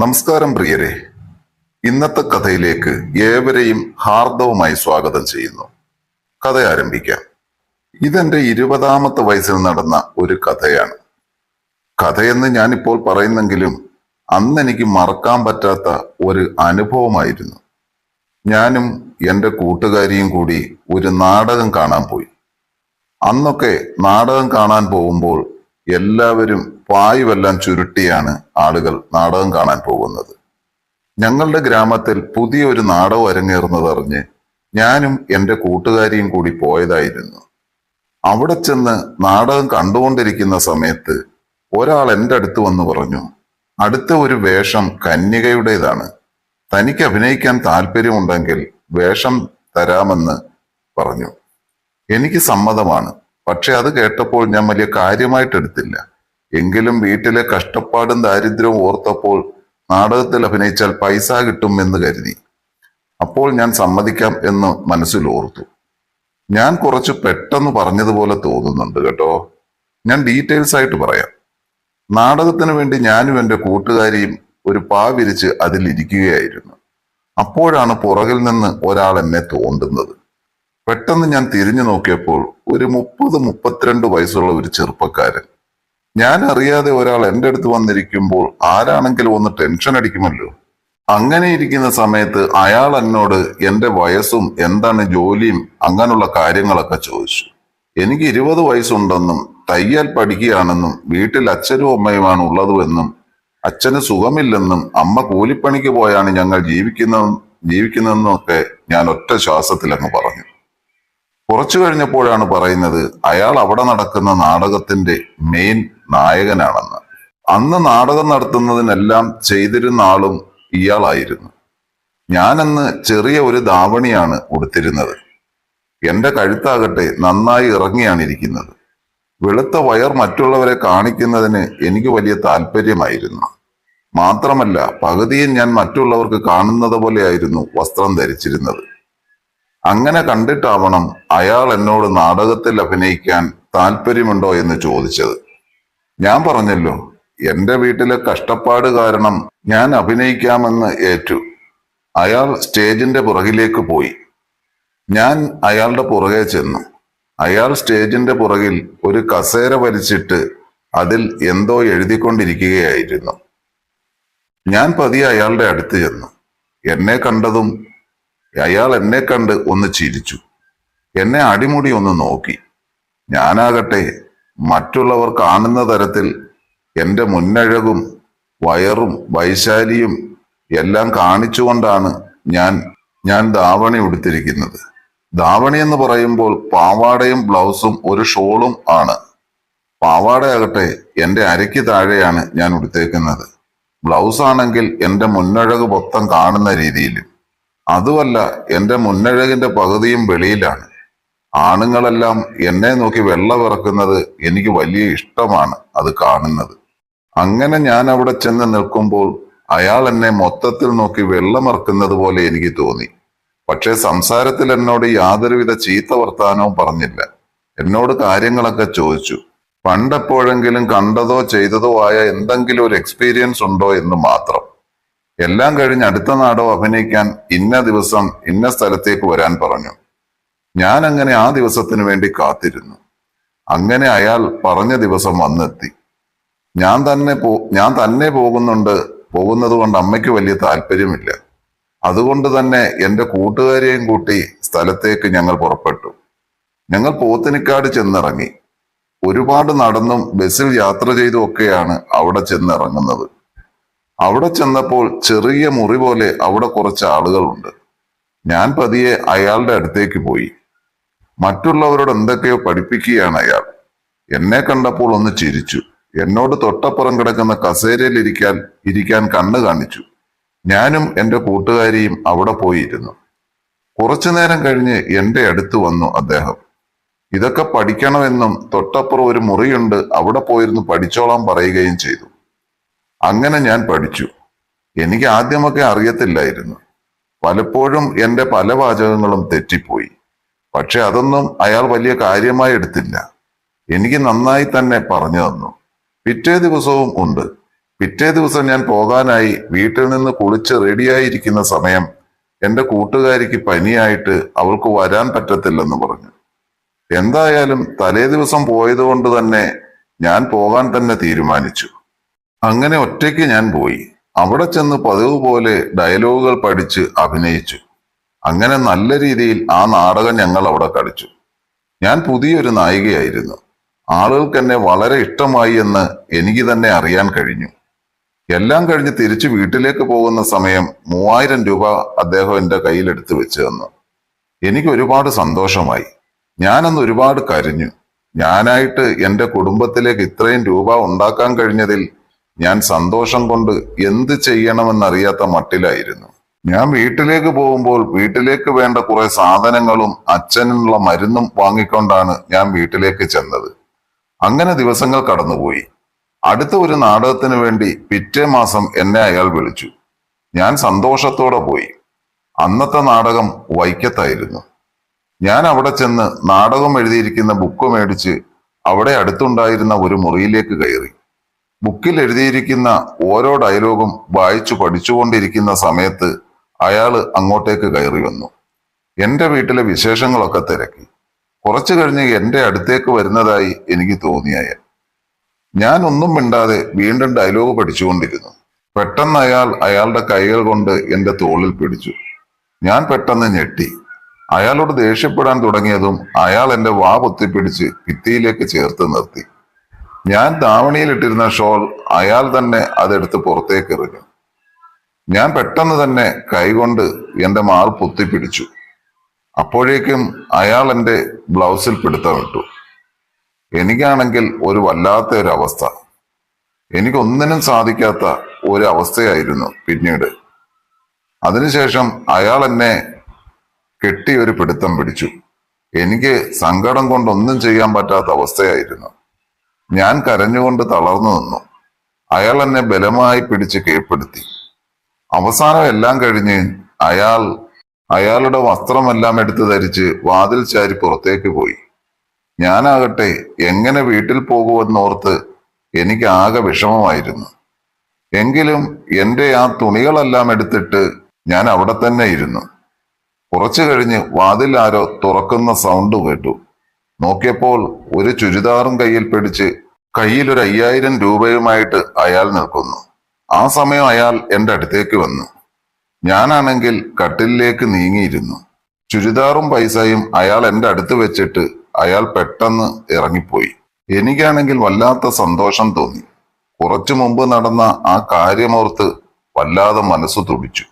നമസ്കാരം പ്രിയരെ. ഇന്നത്തെ കഥയിലേക്ക് ഏവരെയും ഹാർദവമായി സ്വാഗതം ചെയ്യുന്നു. കഥ ആരംഭിക്കാം. ഇതെന്റെ ഇരുപതാമത്തെ വയസ്സിൽ നടന്ന ഒരു കഥയാണ്. കഥയെന്ന് ഞാനിപ്പോൾ പറയുന്നെങ്കിലും അന്ന് എനിക്ക് മറക്കാൻ പറ്റാത്ത ഒരു അനുഭവമായിരുന്നു. ഞാനും എന്റെ കൂട്ടുകാരിയും കൂടി ഒരു നാടകം കാണാൻ പോയി. അന്നൊക്കെ നാടകം കാണാൻ പോകുമ്പോൾ എല്ലാവരും പായുവെല്ലാം ചുരുട്ടിയാണ് ആളുകൾ നാടകം കാണാൻ പോകുന്നത്. ഞങ്ങളുടെ ഗ്രാമത്തിൽ പുതിയൊരു നാടകം അരങ്ങേറുന്നതറിഞ്ഞ് ഞാനും എന്റെ കൂട്ടുകാരിയും കൂടി പോയതായിരുന്നു. അവിടെ ചെന്ന് നാടകം കണ്ടുകൊണ്ടിരിക്കുന്ന സമയത്ത് ഒരാൾ എന്റെ അടുത്ത് വന്ന് പറഞ്ഞു അടുത്ത ഒരു വേഷം കന്യകയുടേതാണ്. തനിക്ക് അഭിനയിക്കാൻ താല്പര്യമുണ്ടെങ്കിൽ വേഷം തരാമെന്ന് പറഞ്ഞു. എനിക്ക് സമ്മതമാണ്. പക്ഷെ അത് കേട്ടപ്പോൾ ഞാൻ വലിയ കാര്യമായിട്ട് എടുത്തില്ല. എങ്കിലും വീട്ടിലെ കഷ്ടപ്പാടും ദാരിദ്ര്യവും ഓർത്തപ്പോൾ നാടകത്തിൽ അഭിനയിച്ചാൽ പൈസ കിട്ടും എന്ന് കരുതി. അപ്പോൾ ഞാൻ സമ്മതിക്കാം എന്ന് മനസ്സിൽ ഓർത്തു. ഞാൻ കുറച്ച് പെട്ടെന്ന് പറഞ്ഞതുപോലെ തോന്നുന്നുണ്ട് കേട്ടോ. ഞാൻ ഡീറ്റെയിൽസ് ആയിട്ട് പറയാം. നാടകത്തിന് വേണ്ടി ഞാനും എന്റെ കൂട്ടുകാരിയും ഒരു പാ വിരിച്ച് അതിലിരിക്കുകയായിരുന്നു. അപ്പോഴാണ് പുറകിൽ നിന്ന് ഒരാൾ എന്നെ തോണ്ടുന്നത്. പെട്ടെന്ന് ഞാൻ തിരിഞ്ഞു നോക്കിയപ്പോൾ ഒരു മുപ്പത് മുപ്പത്തിരണ്ട് വയസ്സുള്ള ഒരു ചെറുപ്പക്കാരൻ. ഞാൻ അറിയാതെ ഒരാൾ എന്റെ അടുത്ത് വന്നിരിക്കുമ്പോൾ ആരാണെങ്കിലും ഒന്ന് ടെൻഷൻ അടിക്കുമല്ലോ. അങ്ങനെ ഇരിക്കുന്ന സമയത്ത് അയാൾ എന്നോട് എന്റെ വയസ്സും എന്താണ് ജോലിയും അങ്ങനെയുള്ള കാര്യങ്ങളൊക്കെ ചോദിച്ചു. എനിക്ക് ഇരുപത് വയസ്സുണ്ടെന്നും തയ്യൽ പഠിക്കുകയാണെന്നും വീട്ടിൽ അച്ഛനും അമ്മയുമാണ് ഉള്ളതുവെന്നും അച്ഛന് സുഖമില്ലെന്നും അമ്മ കൂലിപ്പണിക്ക് പോയാണ് ഞങ്ങൾ ജീവിക്കുന്ന ജീവിക്കുന്നതെന്നൊക്കെ ഞാൻ ഒറ്റ ശ്വാസത്തിൽ അങ്ങ് പറഞ്ഞു. കുറച്ചു കഴിഞ്ഞപ്പോഴാണ് പറയുന്നത് അയാൾ അവിടെ നടക്കുന്ന നാടകത്തിന്റെ മെയിൻ നായകനാണെന്ന്. അന്ന് നാടകം നടത്തുന്നതിനെല്ലാം ചെയ്തിരുന്ന ആളും ഇയാളായിരുന്നു. ഞാനന്ന് ചെറിയ ഒരു ദാവണിയാണ് ഉടുത്തിരുന്നത് എന്റെ കഴുത്താകട്ടെ നന്നായി ഇറങ്ങിയാണ് ഇരിക്കുന്നത്. വെളുത്ത വയർ മറ്റുള്ളവരെ കാണിക്കുന്നതിന് എനിക്ക് വലിയ താല്പര്യമായിരുന്നു. മാത്രമല്ല പകുതിയും ഞാൻ മറ്റുള്ളവർക്ക് കാണുന്നത് പോലെയായിരുന്നു വസ്ത്രം ധരിച്ചിരുന്നത്. അങ്ങനെ കണ്ടിട്ടാവണം അയാൾ എന്നോട് നാടകത്തിൽ അഭിനയിക്കാൻ താല്പര്യമുണ്ടോ എന്ന് ചോദിച്ചത്. ഞാൻ പറഞ്ഞല്ലോ എന്റെ വീട്ടിലെ കഷ്ടപ്പാട് കാരണം ഞാൻ അഭിനയിക്കാമെന്ന് ഏറ്റു. അയാൾ സ്റ്റേജിന്റെ പുറകിലേക്ക് പോയി. ഞാൻ അയാളുടെ പുറകെ ചെന്നു. അയാൾ സ്റ്റേജിന്റെ പുറകിൽ ഒരു കസേര വലിച്ചിട്ട് അതിൽ എന്തോ എഴുതിക്കൊണ്ടിരിക്കുകയായിരുന്നു. ഞാൻ പതിയെ അയാളുടെ അടുത്ത് ചെന്നു. എന്നെ കണ്ടതും അയാൾ എന്നെ കണ്ട് ഒന്ന് ചിരിച്ചു. എന്നെ അടിമുടി ഒന്ന് നോക്കി. ഞാനാകട്ടെ മറ്റുള്ളവർ കാണുന്ന തരത്തിൽ എന്റെ മുന്നഴകും വയറും വൈശാലിയും എല്ലാം കാണിച്ചുകൊണ്ടാണ് ഞാൻ ഞാൻ ദാവണി ഉടുത്തിരിക്കുന്നത്. ദാവണി എന്ന് പറയുമ്പോൾ പാവാടയും ബ്ലൗസും ഒരു ഷോളും ആണ്. പാവാടയാകട്ടെ എന്റെ അരയ്ക്ക് താഴെയാണ് ഞാൻ ഉടുത്തേക്കുന്നത്. ബ്ലൗസ് ആണെങ്കിൽ എന്റെ മുന്നഴക് മൊത്തം കാണുന്ന രീതിയിലും. അതുമല്ല എന്റെ മുന്നഴകിന്റെ പകുതിയും വെളിയിലാണ്. ആണുങ്ങളെല്ലാം എന്നെ നോക്കി വെള്ള പിറക്കുന്നത് എനിക്ക് വലിയ ഇഷ്ടമാണ് അത് കാണുന്നത്. അങ്ങനെ ഞാൻ അവിടെ ചെന്ന് നിൽക്കുമ്പോൾ അയാൾ എന്നെ മൊത്തത്തിൽ നോക്കി വെള്ളമറക്കുന്നത് പോലെ എനിക്ക് തോന്നി. പക്ഷേ സംസാരത്തിൽ എന്നോട് യാതൊരുവിധ ചീത്ത വർത്താനവും പറഞ്ഞില്ല. എന്നോട് കാര്യങ്ങളൊക്കെ ചോദിച്ചു. പണ്ടെപ്പോഴെങ്കിലും കണ്ടതോ ചെയ്തതോ ആയ എന്തെങ്കിലും ഒരു എക്സ്പീരിയൻസ് ഉണ്ടോ എന്ന് മാത്രം. എല്ലാം കഴിഞ്ഞ് അടുത്ത നാടോ അഭിനയിക്കാൻ ഇന്ന ദിവസം ഇന്ന സ്ഥലത്തേക്ക് വരാൻ പറഞ്ഞു. ഞാൻ അങ്ങനെ ആ ദിവസത്തിന് വേണ്ടി കാത്തിരുന്നു. അങ്ങനെ അയാൾ പറഞ്ഞ ദിവസം വന്നെത്തി. ഞാൻ തന്നെ പോ ഞാൻ തന്നെ പോകുന്നുണ്ട്. പോകുന്നത് കൊണ്ട് അമ്മയ്ക്ക് വലിയ താല്പര്യമില്ല. അതുകൊണ്ട് തന്നെ എന്റെ കൂട്ടുകാരെയും കൂട്ടി സ്ഥലത്തേക്ക് ഞങ്ങൾ പുറപ്പെട്ടു. ഞങ്ങൾ പോത്തിനിക്കാട് ചെന്നിറങ്ങി. ഒരുപാട് നടന്നും ബസ്സിൽ യാത്ര ചെയ്തും ഒക്കെയാണ് അവിടെ ചെന്നിറങ്ങുന്നത്. അവിടെ ചെന്നപ്പോൾ ചെറിയ മുറി പോലെ അവിടെ കുറച്ച് ആളുകളുണ്ട്. ഞാൻ പതിയെ അയാളുടെ അടുത്തേക്ക് പോയി. മറ്റുള്ളവരോട് എന്തൊക്കെയോ പഠിപ്പിക്കുകയാണ് അയാൾ. എന്നെ കണ്ടപ്പോൾ ഒന്ന് ചിരിച്ചു. എന്നോട് തൊട്ടപ്പുറം കിടക്കുന്ന കസേരയിൽ ഇരിക്കാൻ ഇരിക്കാൻ കണ്ണു കാണിച്ചു. ഞാനും എന്റെ കൂട്ടുകാരിയും അവിടെ പോയിരുന്നു. കുറച്ചു നേരം കഴിഞ്ഞ് എന്റെ അടുത്ത് വന്നു അദ്ദേഹം. ഇതൊക്കെ പഠിക്കണമെന്നും തൊട്ടപ്പുറം ഒരു മുറിയുണ്ട് അവിടെ പോയിരുന്നു പഠിച്ചോളാൻ പറയുകയും ചെയ്തു. അങ്ങനെ ഞാൻ പഠിച്ചു. എനിക്ക് ആദ്യമൊക്കെ അറിയത്തില്ലായിരുന്നു. പലപ്പോഴും എന്റെ പല വാചകങ്ങളും തെറ്റിപ്പോയി. പക്ഷെ അതൊന്നും അയാൾ വലിയ കാര്യമായി എടുത്തില്ല. എനിക്ക് നന്നായി തന്നെ പറഞ്ഞു തന്നു. പിറ്റേ ദിവസവും ഉണ്ട്. പിറ്റേ ദിവസം ഞാൻ പോകാനായി വീട്ടിൽ നിന്ന് കുളിച്ച് റെഡിയായിരിക്കുന്ന സമയം എന്റെ കൂട്ടുകാരിക്ക് പനിയായിട്ട് അവൾക്ക് വരാൻ പറ്റത്തില്ലെന്ന് പറഞ്ഞു. എന്തായാലും തലേ ദിവസം പോയതുകൊണ്ട് തന്നെ ഞാൻ പോകാൻ തന്നെ തീരുമാനിച്ചു. അങ്ങനെ ഒറ്റയ്ക്ക് ഞാൻ പോയി. അവിടെ ചെന്ന് പതിവ് പോലെ ഡയലോഗുകൾ പഠിച്ച് അഭിനയിച്ചു. അങ്ങനെ നല്ല രീതിയിൽ ആ നാടകം ഞങ്ങൾ അവിടെ കളിച്ചു ഞാൻ പുതിയൊരു നായികയായിരുന്നു. ആളുകൾക്ക് എന്നെ വളരെ ഇഷ്ടമായി എന്ന് എനിക്ക് തന്നെ അറിയാൻ കഴിഞ്ഞു. എല്ലാം കഴിഞ്ഞ് തിരിച്ചു വീട്ടിലേക്ക് പോകുന്ന സമയം മൂവായിരം രൂപ അദ്ദേഹം എന്റെ കയ്യിലെടുത്ത് വെച്ചു തന്നു. എനിക്ക് ഒരുപാട് സന്തോഷമായി. ഞാനന്ന് ഒരുപാട് കരഞ്ഞു. ഞാനായിട്ട് എന്റെ കുടുംബത്തിലേക്ക് ഇത്രയും രൂപ ഉണ്ടാക്കാൻ കഴിഞ്ഞതിൽ ഞാൻ സന്തോഷം കൊണ്ട് എന്ത് ചെയ്യണമെന്നറിയാത്ത മട്ടിലായിരുന്നു. ഞാൻ വീട്ടിലേക്ക് പോകുമ്പോൾ വീട്ടിലേക്ക് വേണ്ട കുറെ സാധനങ്ങളും അച്ഛനുള്ള മരുന്നും വാങ്ങിക്കൊണ്ടാണ് ഞാൻ വീട്ടിലേക്ക് ചെന്നത്. അങ്ങനെ ദിവസങ്ങൾ കടന്നുപോയി. അടുത്ത ഒരു നാടകത്തിന് വേണ്ടി പിറ്റേ മാസം എന്നെ അയാൾ വിളിച്ചു. ഞാൻ സന്തോഷത്തോടെ പോയി. അന്നത്തെ നാടകം വൈക്കത്തായിരുന്നു. ഞാൻ അവിടെ ചെന്ന് നാടകം എഴുതിയിരിക്കുന്ന ബുക്ക് മേടിച്ച് അവിടെ അടുത്തുണ്ടായിരുന്ന ഒരു മുറിയിലേക്ക് കയറി. ബുക്കിൽ എഴുതിയിരിക്കുന്ന ഓരോ ഡയലോഗും വായിച്ചു പഠിച്ചുകൊണ്ടിരിക്കുന്ന സമയത്ത് അയാൾ അങ്ങോട്ടേക്ക് കയറി വന്നു. എന്റെ വീട്ടിലെ വിശേഷങ്ങളൊക്കെ തിരക്കി. കുറച്ചു കഴിഞ്ഞ് എന്റെ അടുത്തേക്ക് വരുന്നതായി എനിക്ക് തോന്നിയായ. ഞാൻ ഒന്നും മിണ്ടാതെ വീണ്ടും ഡയലോഗ് പഠിച്ചുകൊണ്ടിരുന്നു. പെട്ടെന്ന് അയാൾ അയാളുടെ കൈകൾ കൊണ്ട് എന്റെ തോളിൽ പിടിച്ചു. ഞാൻ പെട്ടെന്ന് ഞെട്ടി. അയാളോട് ദേഷ്യപ്പെടാൻ തുടങ്ങിയതും അയാൾ എന്റെ വാ പൊത്തിപ്പിടിച്ച് ഭിത്തിയിലേക്ക് ചേർത്ത് നിർത്തി. ഞാൻ ദാവണിയിലിട്ടിരുന്ന ഷോൾ അയാൾ തന്നെ അതെടുത്ത് പുറത്തേക്ക് എറിഞ്ഞു. ഞാൻ പെട്ടെന്ന് തന്നെ കൈകൊണ്ട് എന്റെ മാർ പൊത്തിപ്പിടിച്ചു. അപ്പോഴേക്കും അയാൾ എന്റെ ബ്ലൗസിൽ പിടുത്തമിട്ടു എനിക്കാണെങ്കിൽ ഒരു വല്ലാത്ത ഒരു അവസ്ഥ എനിക്കൊന്നിനും സാധിക്കാത്ത ഒരു അവസ്ഥയായിരുന്നു പിന്നീട്. അതിനുശേഷം അയാൾ എന്നെ കെട്ടി ഒരു പിടുത്തം പിടിച്ചു. എനിക്ക് സങ്കടം കൊണ്ടൊന്നും ചെയ്യാൻ പറ്റാത്ത അവസ്ഥയായിരുന്നു. ഞാൻ കരഞ്ഞുകൊണ്ട് തളർന്നു നിന്നു. അയാൾ എന്നെ ബലമായി പിടിച്ച് കീഴ്പ്പെടുത്തി. അവസാനം എല്ലാം കഴിഞ്ഞ് അയാൾ അയാളുടെ വസ്ത്രമെല്ലാം എടുത്തു ധരിച്ച് വാതിൽ ചാരി പുറത്തേക്ക് പോയി. ഞാനാകട്ടെ എങ്ങനെ വീട്ടിൽ പോകുമെന്നോർത്ത് എനിക്ക് ആകെ വിഷമമായിരുന്നു. എങ്കിലും എന്റെ ആ തുണികളെല്ലാം എടുത്തിട്ട് ഞാൻ അവിടെ തന്നെ ഇരുന്നു. കുറച്ചു കഴിഞ്ഞ് വാതിൽ ആരോ തുറക്കുന്ന സൗണ്ട് കേട്ടു. നോക്കിയപ്പോൾ ഒരു ചുരിദാറും കയ്യിൽ പിടിച്ച് കയ്യിൽ ഒരു അയ്യായിരം രൂപയുമായിട്ട് അയാൾ നിൽക്കുന്നു. ആ സമയം അയാൾ എന്റെ അടുത്തേക്ക് വന്നു. ഞാനാണെങ്കിൽ കട്ടിലിലേക്ക് നീങ്ങിയിരുന്നു. ചുരിദാറും പൈസയും അയാൾ എന്റെ അടുത്ത് വെച്ചിട്ട് അയാൾ പെട്ടെന്ന് ഇറങ്ങിപ്പോയി. എനിക്കാണെങ്കിൽ വല്ലാത്ത സന്തോഷം തോന്നി. കുറച്ചു മുമ്പ് നടന്ന ആ കാര്യമോർത്ത് വല്ലാതെ മനസ്സു തുടിച്ചു.